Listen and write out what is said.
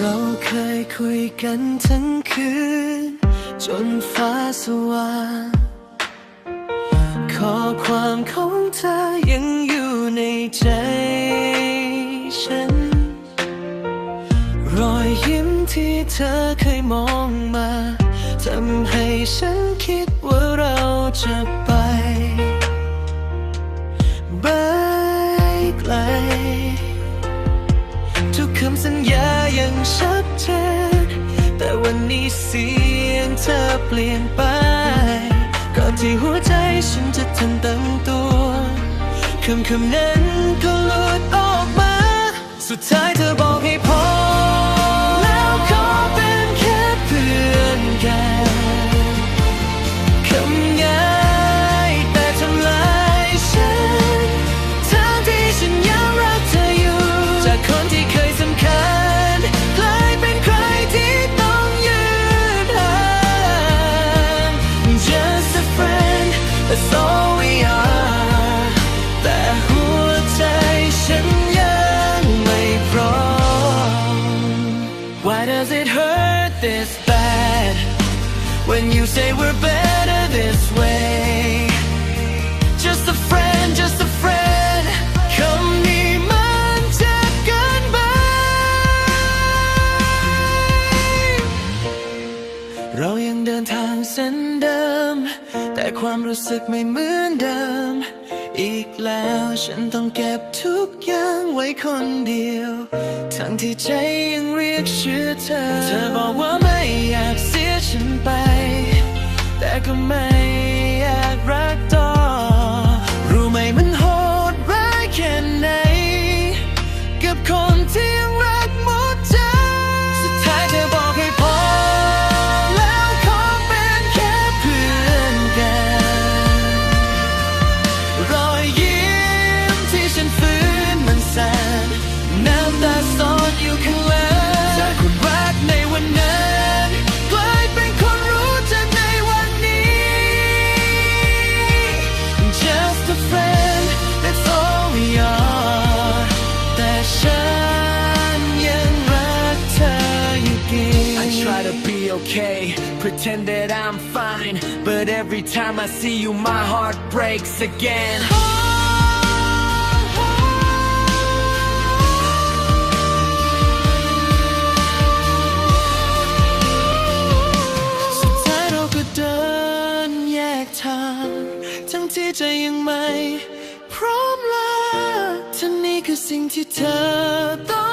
เราเคยคุยกันทั้งคืน จนฟ้าสว่างข้อความของเธอยังอยู่ในใจฉัน รอยยิ้มที่เธอเคยมองมาทำให้ฉันคิดว่าเราจะไป เสียงเธอเปลี่ยนไป ก่อนที่หัวใจฉันจะทันตั้งตัวคำคำนั้นก็หลุดออกมา สุดท้ายเธอ when you say we're better this way. Just a friend, just a friend. คำนี้มันเจ็บเกินไป เรายังเดินทางเส้นเดิม แต่ความรู้สึกไม่เหมือนเดิม อีกแล้วฉันต้องเก็บทุกอย่างไว้คนเดียว ทั้งที่ใจยังเรียกชื่อเธอ เธอบอกว่าไม่อยากเสียฉันไป I try to be okay, pretend that I'm fine. But every time I see you, my heart breaks again. สุดท้ายเราก็เดินแยกทาง ทั้งที่ใจยังไม่ พร้อมลาท่านี่คือ สิ่งที่เธอต้อง